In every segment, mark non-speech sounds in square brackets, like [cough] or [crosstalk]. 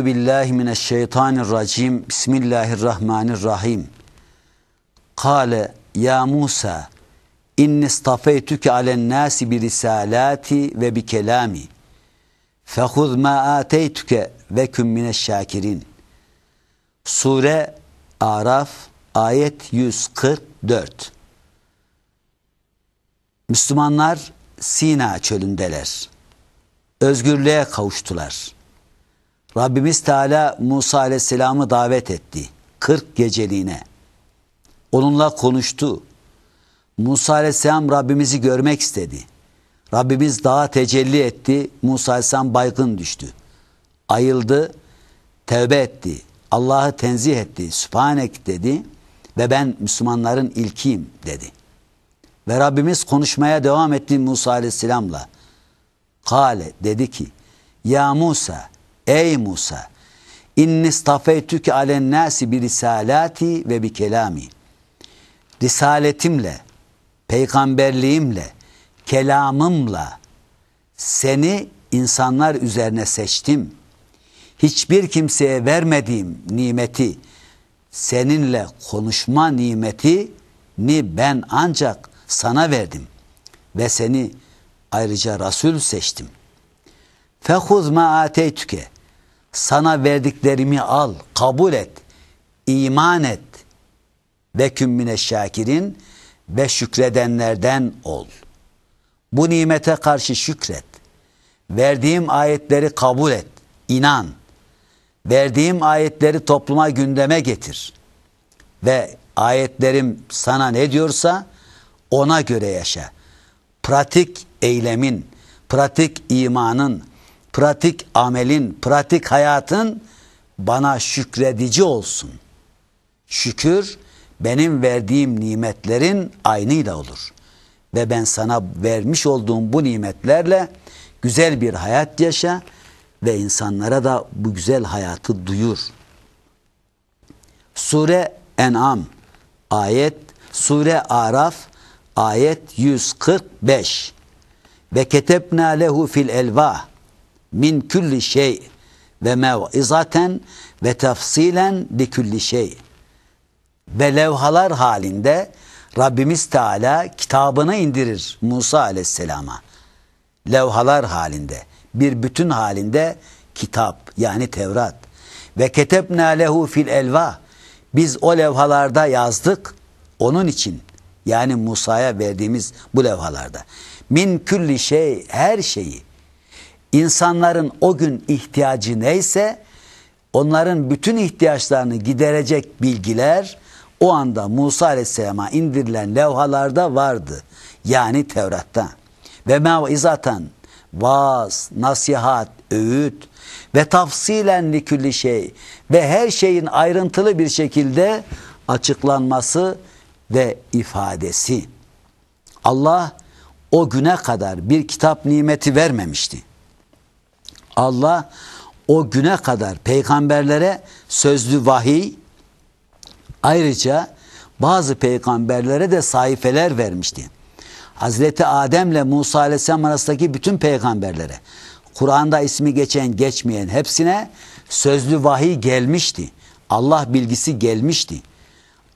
Euzu billahi mineşşeytanirracim. Bismillahirrahmanirrahim. Kale ya Musa inni istafeytuke alen nasi bi risalati ve bi kelami. Fehuz ma ateytuke ve küm mineşşakirin. Sure Araf ayet 144. Müslümanlar Sina çölündeler. Özgürlüğe kavuştular. Rabbimiz Teala Musa Aleyhisselam'ı davet etti. 40 geceliğine. Onunla konuştu. Musa Aleyhisselam Rabbimizi görmek istedi. Rabbimiz dağa tecelli etti. Musa Aleyhisselam baygın düştü. Ayıldı. Tevbe etti. Allah'ı tenzih etti. Sübhanek dedi. Ve ben Müslümanların ilkiyim dedi. Ve Rabbimiz konuşmaya devam etti Musa Aleyhisselam'la. Kale dedi ki Ya Musa ey Musa inni stafeytüke alen nasi bir risalati ve bir kelami. Risaletimle, peygamberliğimle, kelamımla seni insanlar üzerine seçtim. Hiçbir kimseye vermediğim nimeti, seninle konuşma nimeti ni ben ancak sana verdim ve seni ayrıca Resul seçtim. Fehuz ma ateytüke sana verdiklerimi al, kabul et, iman et ve kümmine şakirin ve şükredenlerden ol. Bu nimete karşı şükret. Verdiğim ayetleri kabul et, inan. Verdiğim ayetleri topluma gündeme getir. Ve ayetlerim sana ne diyorsa ona göre yaşa. Pratik eylemin, pratik imanın, pratik amelin, pratik hayatın bana şükredici olsun. Şükür benim verdiğim nimetlerin aynıyla olur. Ve ben sana vermiş olduğum bu nimetlerle güzel bir hayat yaşa ve insanlara da bu güzel hayatı duyur. Sure En'am ayet, Sure Araf ayet 145 ve ketebna lehu fil elvah min kulli şey ve mev'izaten ve tefsilen li kulli şey ve levhalar halinde Rabbimiz Teala kitabını indirir Musa Aleyhisselam'a. Levhalar halinde, bir bütün halinde kitap yani Tevrat. Ve ketebna lehu fil elva. Biz o levhalarda yazdık onun için yani Musa'ya verdiğimiz bu levhalarda. Min külli şey her şeyi. İnsanların o gün ihtiyacı neyse onların bütün ihtiyaçlarını giderecek bilgiler o anda Musa Aleyhisselam'a indirilen levhalarda vardı. Yani Tevrat'ta. Ve mevizatan, vaaz, nasihat, öğüt ve tafsilen likülli şey ve her şeyin ayrıntılı bir şekilde açıklanması ve ifadesi. Allah o güne kadar bir kitap nimeti vermemişti. Allah o güne kadar peygamberlere sözlü vahiy, ayrıca bazı peygamberlere de sayfeler vermişti. Hazreti Adem'le Musa Aleyhisselam arasındaki bütün peygamberlere, Kur'an'da ismi geçen geçmeyen hepsine sözlü vahiy gelmişti. Allah bilgisi gelmişti.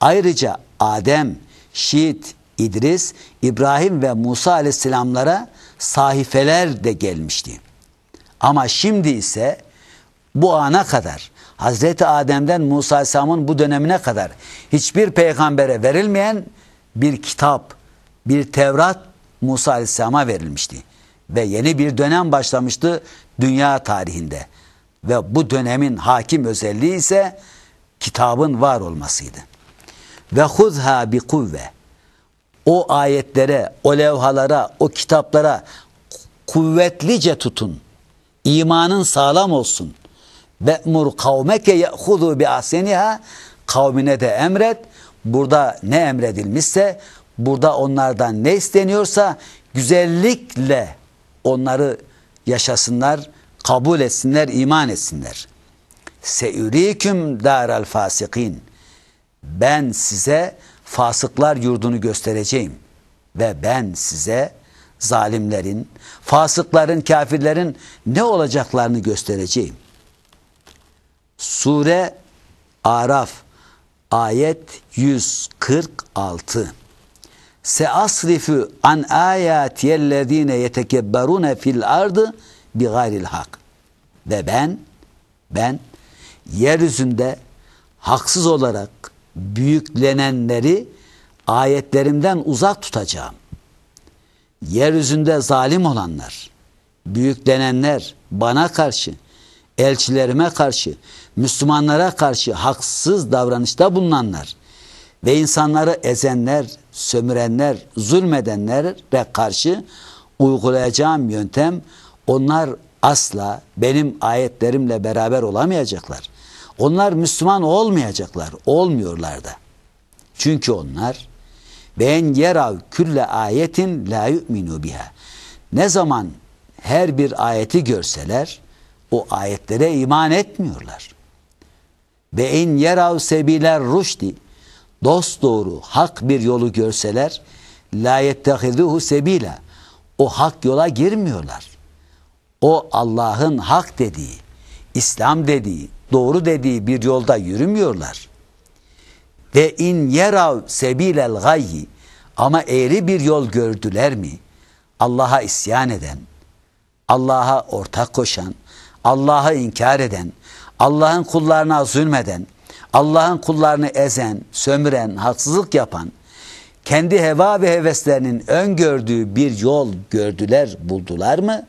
Ayrıca Adem, Şiit, İdris, İbrahim ve Musa aleyhisselamlara sahifeler de gelmişti. Ama şimdi ise bu ana kadar Hazreti Adem'den Musa Aleyhisselam'ın bu dönemine kadar hiçbir peygambere verilmeyen bir kitap, bir Tevrat Musa Aleyhisselam'a verilmişti. Ve yeni bir dönem başlamıştı dünya tarihinde. Ve bu dönemin hakim özelliği ise kitabın var olmasıydı. Ve huzha bi kuvve. O ayetlere, o levhalara, o kitaplara kuvvetlice tutun. İmanın sağlam olsun. Ve mur kavmeke ye'hudu bi ahseniha kavmine de emret. Burada ne emredilmişse, burada onlardan ne isteniyorsa güzellikle onları yaşasınlar, kabul etsinler, iman etsinler. Seüriküm daral fasikin. Ben size fasıklar yurdunu göstereceğim ve ben size zalimlerin, fasıkların, kafirlerin ne olacaklarını göstereceğim. Sure Araf ayet 146 Seasrifu an ayatiyellezine yetekebberune fil ardı bi gayril hak. Ve ben ben yeryüzünde haksız olarak büyüklenenleri ayetlerimden uzak tutacağım. Yeryüzünde zalim olanlar, büyüklenenler bana karşı, elçilerime karşı, Müslümanlara karşı haksız davranışta bulunanlar ve insanları ezenler, sömürenler, zulmedenlere karşı uygulayacağım yöntem onlar asla benim ayetlerimle beraber olamayacaklar. Onlar Müslüman olmayacaklar. Olmuyorlar da. Çünkü onlar ben yerav külle ayetin la yu'minu biha. Ne zaman her bir ayeti görseler o ayetlere iman etmiyorlar. Ve in yerav sebiler ruşdi dost doğru hak bir yolu görseler la yettehizuhu sebila o hak yola girmiyorlar. O Allah'ın hak dediği, İslam dediği, doğru dediği bir yolda yürümüyorlar. Ve in yerav sebilel gayyi ama eğri bir yol gördüler mi? Allah'a isyan eden, Allah'a ortak koşan, Allah'ı inkar eden, Allah'ın kullarına zulmeden, Allah'ın kullarını ezen, sömüren, haksızlık yapan, kendi heva ve heveslerinin öngördüğü bir yol gördüler, buldular mı?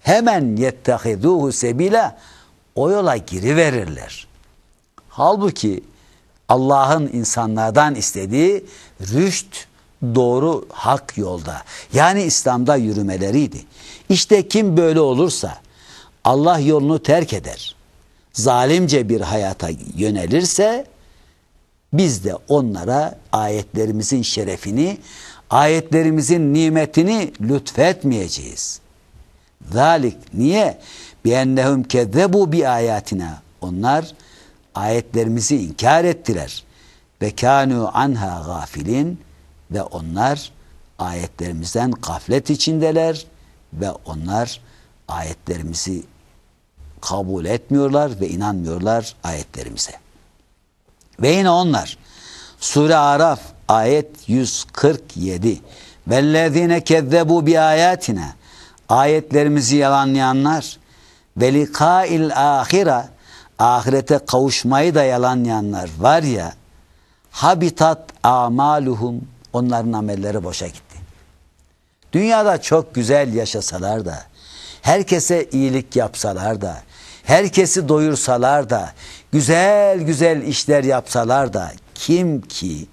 Hemen yettehiduhu sebila o yola giriverirler. Halbuki Allah'ın insanlardan istediği rüşt, doğru, hak yolda. Yani İslam'da yürümeleriydi. İşte kim böyle olursa Allah yolunu terk eder. Zalimce bir hayata yönelirse biz de onlara ayetlerimizin şerefini, ayetlerimizin nimetini lütfetmeyeceğiz. Zalik niye? Biennehum kezzebu bi ayatina. Onlar ayetlerimizi inkar ettiler. Ve kanu anha gafilin ve onlar ayetlerimizden gaflet içindeler ve onlar ayetlerimizi kabul etmiyorlar ve inanmıyorlar ayetlerimize. Ve yine onlar Sure Araf ayet 147 Vellezine kezzebu bi ayatina ayetlerimizi yalanlayanlar ve likail ahira ahirete kavuşmayı da yalanlayanlar var ya habitat amaluhum onların amelleri boşa gitti. Dünyada çok güzel yaşasalar da herkese iyilik yapsalar da herkesi doyursalar da güzel güzel işler yapsalar da kim ki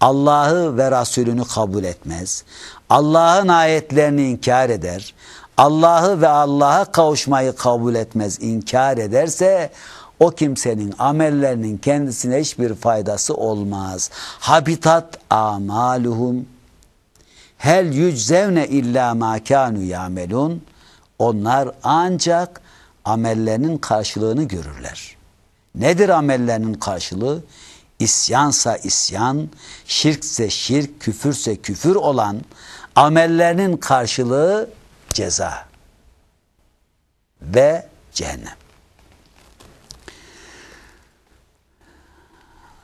Allah'ı ve Resulünü kabul etmez, Allah'ın ayetlerini inkar eder, Allah'ı ve Allah'a kavuşmayı kabul etmez, inkar ederse o kimsenin amellerinin kendisine hiçbir faydası olmaz. Habitat amaluhum hel yüczevne illa ma kanu yamelun onlar ancak amellerinin karşılığını görürler. Nedir amellerinin karşılığı? İsyansa isyan, şirkse şirk, küfürse küfür olan amellerinin karşılığı ceza ve cehennem.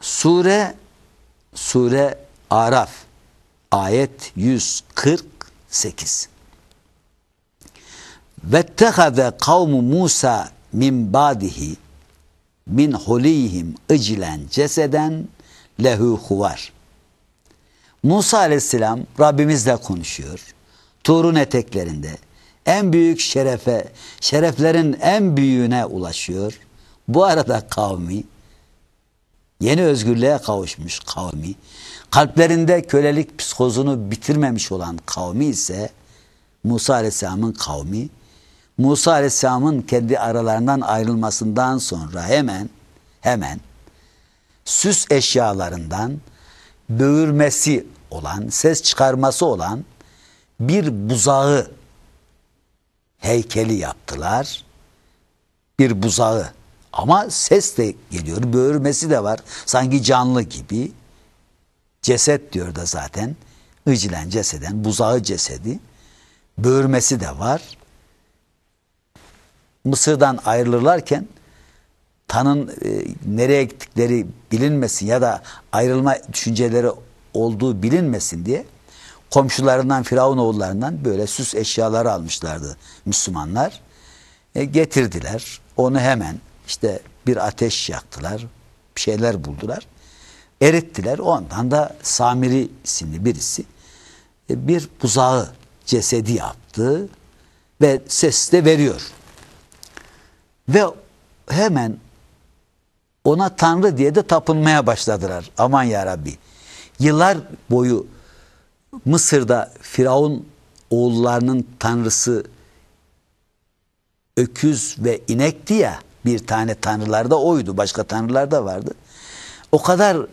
Sure Sure Araf ayet 148 Vettehaze kavmu Musa min badihi min hulihim iclen ceseden lehu huvar. Musa aleyhisselam Rabbimizle konuşuyor. Turun eteklerinde en büyük şerefe, şereflerin en büyüğüne ulaşıyor. Bu arada kavmi yeni özgürlüğe kavuşmuş kavmi, kalplerinde kölelik psikozunu bitirmemiş olan kavmi ise Musa Aleyhisselam'ın kavmi, Musa Aleyhisselam'ın kendi aralarından ayrılmasından sonra hemen hemen süs eşyalarından böğürmesi olan, ses çıkarması olan bir buzağı heykeli yaptılar. Bir buzağı ama ses de geliyor, böğürmesi de var. Sanki canlı gibi. Ceset diyor da zaten. Iclen ceseden, buzağı cesedi. Böğürmesi de var. Mısır'dan ayrılırlarken tanın e, nereye gittikleri bilinmesin ya da ayrılma düşünceleri olduğu bilinmesin diye komşularından Firavun oğullarından böyle süs eşyaları almışlardı Müslümanlar. E, getirdiler. Onu hemen işte bir ateş yaktılar. Bir şeyler buldular. Erittiler. Ondan da Samiri isimli birisi e, bir buzağı cesedi yaptı ve ses de veriyor. Ve hemen ona Tanrı diye de tapınmaya başladılar. Aman ya Rabbi. Yıllar boyu Mısır'da Firavun oğullarının tanrısı öküz ve inekti ya bir tane tanrılar da oydu. Başka tanrılar da vardı. O kadar e,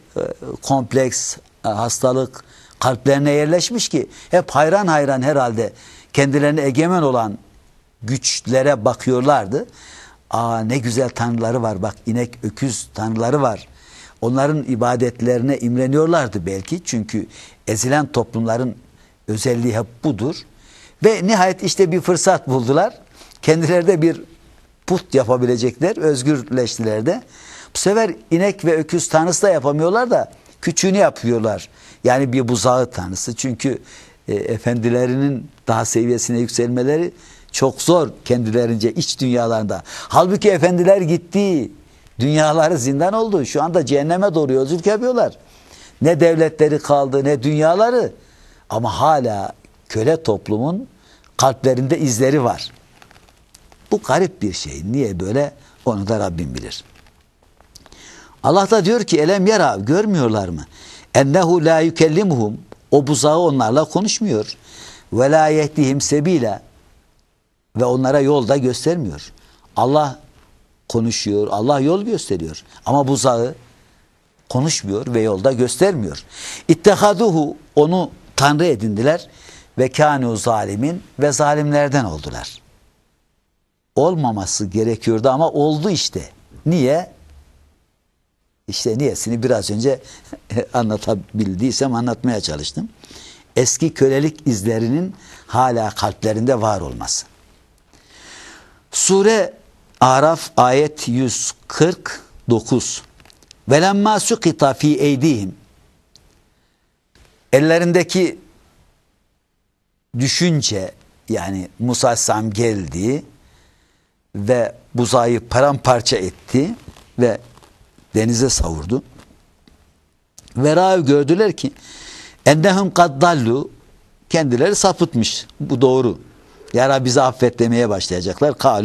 kompleks e, hastalık kalplerine yerleşmiş ki hep hayran hayran herhalde kendilerine egemen olan güçlere bakıyorlardı. Aa ne güzel tanrıları var bak inek öküz tanrıları var. Onların ibadetlerine imreniyorlardı belki çünkü ezilen toplumların özelliği hep budur. Ve nihayet işte bir fırsat buldular. Kendileri de bir put yapabilecekler. Özgürleştiler de. Bu sefer inek ve öküz tanrısı da yapamıyorlar da küçüğünü yapıyorlar. Yani bir buzağı tanrısı. Çünkü e, efendilerinin daha seviyesine yükselmeleri çok zor kendilerince iç dünyalarında. Halbuki efendiler gitti. Dünyaları zindan oldu. Şu anda cehenneme doğru yolculuk yapıyorlar. Ne devletleri kaldı ne dünyaları. Ama hala köle toplumun kalplerinde izleri var. Bu garip bir şey. Niye böyle? Onu da Rabbim bilir. Allah da diyor ki elem yara görmüyorlar mı? Ennehu la yukellimuhum o buzağı onlarla konuşmuyor. Ve la sebila ve onlara yol da göstermiyor. Allah konuşuyor, Allah yol gösteriyor. Ama buzağı konuşmuyor ve yolda göstermiyor. İttehaduhu onu tanrı edindiler ve kânû zalimin ve zalimlerden oldular. Olmaması gerekiyordu ama oldu işte. Niye? İşte niyesini biraz önce [laughs] anlatabildiysem anlatmaya çalıştım. Eski kölelik izlerinin hala kalplerinde var olması. Sure Araf ayet 149 Velemma sukita fi eydihim Ellerindeki düşünce yani Musa Aleyhisselam geldi ve buzağı paramparça etti ve denize savurdu. Ve gördüler ki ennehum kaddallu kendileri sapıtmış. Bu doğru. Ya Rabbi bizi affet demeye başlayacaklar. Kalu